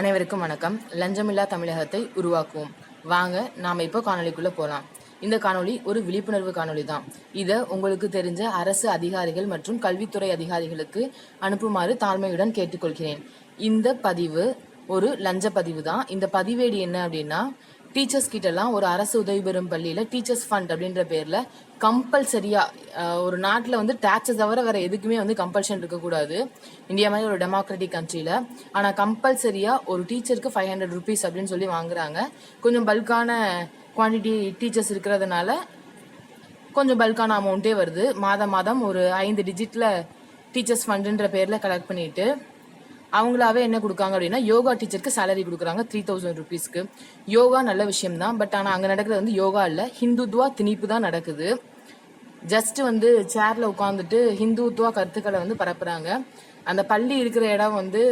அனைவருக்கும் வணக்கம். லஞ்சமில்லா தமிழகத்தை உருவாக்குவோம். வாங்க நாம் இப்போ காணொலிக்குள்ளே போகலாம் இந்த காணொளி ஒரு விழிப்புணர்வு காணொளி தான். இதை உங்களுக்கு தெரிஞ்ச அரசு அதிகாரிகள் மற்றும் கல்வித்துறை அதிகாரிகளுக்கு அனுப்புமாறு தாழ்மையுடன் கேட்டுக்கொள்கிறேன். இந்த பதிவு ஒரு லஞ்ச பதிவு தான். இந்த பதிவேடு என்ன அப்படின்னா டீச்சர்ஸ் கிட்டலாம் ஒரு அரசு உதவி பெறும் பள்ளியில் டீச்சர்ஸ் ஃபண்ட் அப்படின்ற பேரில் கம்பல்சரியாக ஒரு நாட்டில் வந்து டேக்ஸை தவிர வேறு எதுக்குமே வந்து கம்பல்ஷன் இருக்கக்கூடாது. இந்தியா மாதிரி ஒரு டெமோக்ராட்டிக் கண்ட்ரியில் ஆனால் கம்பல்சரியாக ஒரு டீச்சருக்கு ஃபைவ் ஹண்ட்ரட் ருபீஸ் அப்படின்னு சொல்லி வாங்குறாங்க. கொஞ்சம் பல்கான குவான்டிட்டி டீச்சர்ஸ் இருக்கிறதுனால கொஞ்சம் பல்கான அமௌண்ட்டே வருது. மாதம் மாதம் ஒரு ஐந்து டிஜிட்டில் டீச்சர்ஸ் ஃபண்டுன்ற பேரில் கலெக்ட் பண்ணிட்டு அவங்களாவே என்ன கொடுக்காங்க அப்படின்னா யோகா டீச்சருக்கு சேலரி கொடுக்குறாங்க த்ரீ தௌசண்ட் ருபீஸ்க்கு யோகா நல்ல விஷயம் தான் பட் ஆனால் அங்கே நடக்கிறது வந்து யோகா இல்லை ஹிந்துத்வா திணிப்பு தான் நடக்குது. ஜஸ்ட் வந்து சேரில் உட்காந்துட்டு ஹிந்துத்வா கருத்துக்களை வந்து பரப்புகிறாங்க அந்த பள்ளி இருக்கிற இடம் வந்து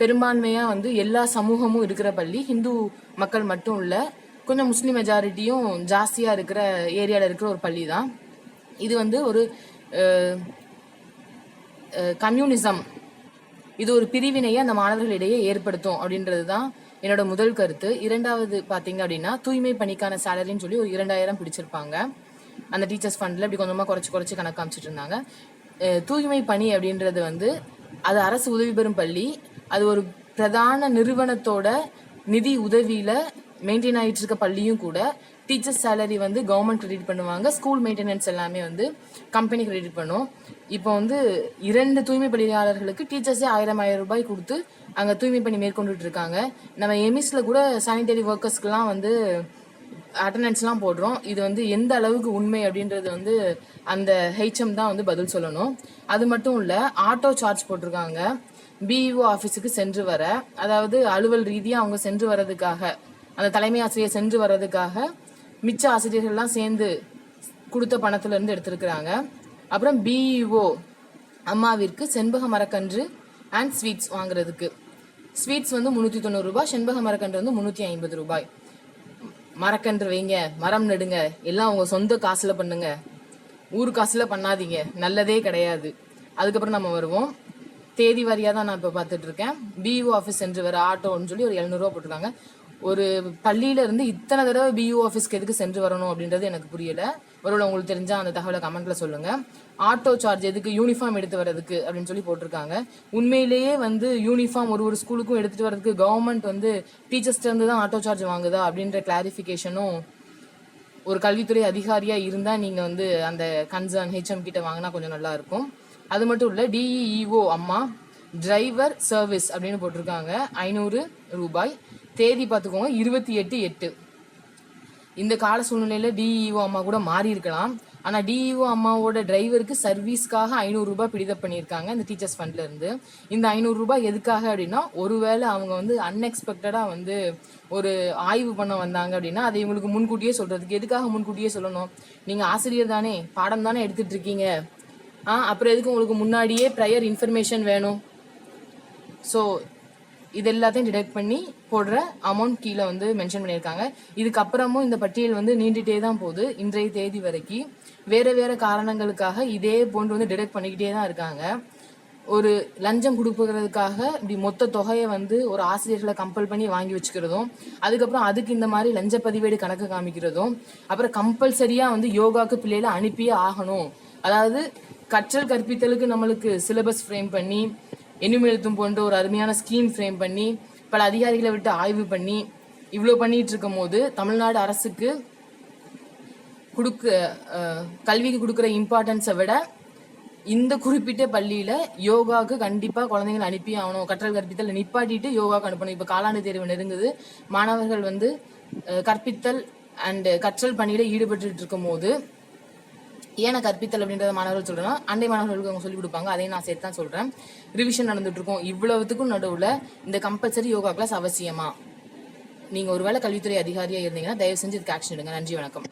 பெரும்பான்மையாக வந்து எல்லா சமூகமும் இருக்கிற பள்ளி ஹிந்து மக்கள் மட்டும் இல்லை கொஞ்சம் முஸ்லீம் மெஜாரிட்டியும் ஜாஸ்தியாக இருக்கிற ஏரியாவில் இருக்கிற ஒரு பள்ளி தான். இது வந்து ஒரு கம்யூனிசம் இது ஒரு பிரிவினையை அந்த மாணவர்களிடையே ஏற்படுத்தும் அப்படின்றது தான் என்னோட முதல் கருத்து. இரண்டாவது பாத்தீங்க அப்படின்னா தூய்மை பணிக்கான சேலரின்னு சொல்லி ஒரு இரண்டாயிரம் பிடிச்சிருப்பாங்க. அந்த டீச்சர்ஸ் ஃபண்ட்ல இப்படி கொஞ்சமா குறைச்சு குறைச்சு கணக்கு இருந்தாங்க. தூய்மை பணி அப்படின்றது வந்து அது அரசு உதவி பெறும் பள்ளி. அது ஒரு பிரதான நிறுவனத்தோட நிதி உதவியில மெயின்டைன் ஆகிட்டு இருக்க பள்ளியும் கூட டீச்சர்ஸ் சேலரி வந்து கவர்மெண்ட் கிரெடிட் பண்ணுவாங்க. ஸ்கூல் மெயின்டெனன்ஸ் எல்லாமே வந்து கம்பெனி கிரெடிட் பண்ணும். இப்போ வந்து இரண்டு தூய்மை பணியாளர்களுக்கு டீச்சர்ஸே ஆயிரம் ஆயிரம் ரூபாய் கொடுத்து அங்கே தூய்மை பணி மேற்கொண்டுட்டு இருக்காங்க. நம்ம எமிஸ்ல கூட சானிடரி ஒர்க்கர்ஸ்க்குலாம் வந்து அட்டண்டன்ஸ்லாம் போடுறோம். இது வந்து எந்த அளவுக்கு உண்மை அப்படின்றது வந்து அந்த ஹெச்எம் தான் வந்து பதில் சொல்லணும். அது மட்டும் இல்லை ஆட்டோ சார்ஜ் போட்டிருக்காங்க. பிஇஓ ஆஃபீஸுக்கு சென்று வர அதாவது அலுவல் ரீதியாக அவங்க சென்று வரதுக்காக அந்த தலைமை ஆசிரியர் சென்று வர்றதுக்காக மிச்ச ஆசிரியர்கள்லாம் சேர்ந்து கொடுத்த பணத்துலேருந்து எடுத்திருக்கிறாங்க. அப்புறம் பிஇஓ அம்மாவிற்கு செண்பக மரக்கன்று அண்ட் ஸ்வீட்ஸ் வாங்குறதுக்கு. ஸ்வீட்ஸ் வந்து முந்நூற்றி தொண்ணூறு ரூபாய் செண்பக மரக்கன்று வந்து முந்நூற்றி ஐம்பது ரூபாய். மரக்கன்று வைங்க மரம் நடுங்க எல்லாம் உங்கள் சொந்த காசில் பண்ணுங்க. ஊர் காசில் பண்ணாதீங்க நல்லதே கிடையாது. அதுக்கப்புறம் நம்ம வருவோம். தேதி வாரியாக தான் நான் இப்போ பார்த்துட்டு இருக்கேன். பிஇஓ ஆஃபீஸ் சென்று வர ஆட்டோன்னு சொல்லி ஒரு எழுநூறுவா போட்டிருக்காங்க. ஒரு பள்ளியில இருந்து இத்தனை தடவை பிஓ ஆஃபீஸ்க்கு எதுக்கு சென்று வரணும் அப்படின்றது எனக்கு புரியல. ஒருவேளை உங்களுக்கு தெரிஞ்சா அந்த தகவலை கமெண்ட்ல சொல்லுங்க. ஆட்டோ சார்ஜ் எதுக்கு? யூனிஃபார்ம் எடுத்து வர்றதுக்கு அப்படின்னு சொல்லி போட்டிருக்காங்க. உண்மையிலேயே வந்து யூனிஃபார்ம் ஒரு ஒரு ஸ்கூலுக்கும் எடுத்துட்டு வரதுக்கு கவர்மெண்ட் வந்து டீச்சர்ஸ்டேருந்து தான் ஆட்டோ சார்ஜ் வாங்குதா அப்படின்ற கிளாரிஃபிகேஷனும் ஒரு கல்வித்துறை அதிகாரியா இருந்தா நீங்க வந்து அந்த கன்சர்ன் ஹெச்எம் கிட்ட வாங்கினா கொஞ்சம் நல்லா இருக்கும். அது மட்டும் இல்ல டிஇஇஓ அம்மா டிரைவர் சர்வீஸ் அப்படின்னு போட்டிருக்காங்க. ஐநூறு ரூபாய். தேதி பார்த்துக்கோங்க இருபத்தி எட்டு எட்டு. இந்த கால சூழ்நிலையில் டிஇஓ அம்மா கூட மாறி இருக்கலாம். ஆனால் டிஇஓ அம்மாவோட டிரைவருக்கு சர்வீஸ்க்காக ஐநூறு ரூபாய் பிடிதப் பண்ணியிருக்காங்க இந்த டீச்சர்ஸ் ஃபண்ட்ல இருந்து. இந்த ஐநூறு ரூபாய் எதுக்காக அப்படின்னா ஒருவேளை அவங்க வந்து அன்எக்ஸ்பெக்டடாக வந்து ஒரு ஆய்வு பண்ண வந்தாங்க அப்படின்னா அதை இவங்களுக்கு முன்கூட்டியே சொல்றதுக்கு எதுக்காக முன்கூட்டியே சொல்லணும்? நீங்க ஆசிரியர் தானே பாடம் தானே எடுத்துட்டு இருக்கீங்க. ஆ அப்புறம் எதுக்கு உங்களுக்கு முன்னாடியே ப்ரையர் இன்ஃபர்மேஷன் வேணும்? ஸோ இது எல்லாத்தையும் டிடெக்ட் பண்ணி போடுற அமௌண்ட் கீழே வந்து மென்ஷன் பண்ணியிருக்காங்க. இதுக்கப்புறமும் இந்த பட்டியல் வந்து நீண்டுட்டே தான் போகுது இன்றைய தேதி வரைக்கும். வேறு வேறு காரணங்களுக்காக இதே போன்று வந்து டிடெக்ட் பண்ணிக்கிட்டே தான் இருக்காங்க. ஒரு லஞ்சம் கொடுக்குறதுக்காக இப்படி மொத்த தொகையை வந்து ஒரு ஆசிரியர்களை கம்பல் பண்ணி வாங்கி வச்சுக்கிறதும் அதுக்கப்புறம் அதுக்கு இந்த மாதிரி லஞ்ச பதிவேடு கணக்கு காமிக்கிறதும் அப்புறம் கம்பல்சரியாக வந்து யோகாக்கு பிள்ளைகளை அனுப்பியே ஆகணும். அதாவது கற்றல் கற்பித்தலுக்கு நம்மளுக்கு சிலபஸ் ஃப்ரேம் பண்ணி எண்ணுமெழுத்தும் போன்ற ஒரு அருமையான ஸ்கீம் ஃப்ரேம் பண்ணி பல அதிகாரிகளை விட்டு ஆய்வு பண்ணி இவ்வளோ பண்ணிட்டு இருக்கும் போது தமிழ்நாடு அரசுக்கு கொடுக்க கல்விக்கு கொடுக்குற இம்பார்ட்டன்ஸை விட இந்த குறிப்பிட்ட பள்ளியில யோகாவுக்கு கண்டிப்பா குழந்தைங்களை அனுப்பி ஆகணும். கற்றல் கற்பித்தல் நிப்பாட்டிட்டு யோகாவுக்கு அனுப்பணும். இப்போ காலாண்டு தேர்வு நெருங்குது. மாணவர்கள் வந்து கற்பித்தல் அண்ட் கற்றல் பணியில ஈடுபட்டு இருக்கும் போது ஏன கற்பித்தல் அப்படின்றத மாணவர்கள் சொல்கிறேன்னா அண்டை மாணவர்களுக்கு அவங்க சொல்லிக் கொடுப்பாங்க. அதையும் நான் சேர்த்து தான் சொல்றேன். ரிவிஷன் நடந்துட்டு இருக்கும் இவ்வளவுத்துக்கும் நடுவுல இந்த கம்பல்சரி யோகா கிளாஸ் அவசியமா? நீங்க ஒருவேளை கல்வித்துறை அதிகாரியா இருந்தீங்கன்னா தயவு செஞ்சு இதுக்கு ஆக்ஷன் எடுங்க. நன்றி வணக்கம்.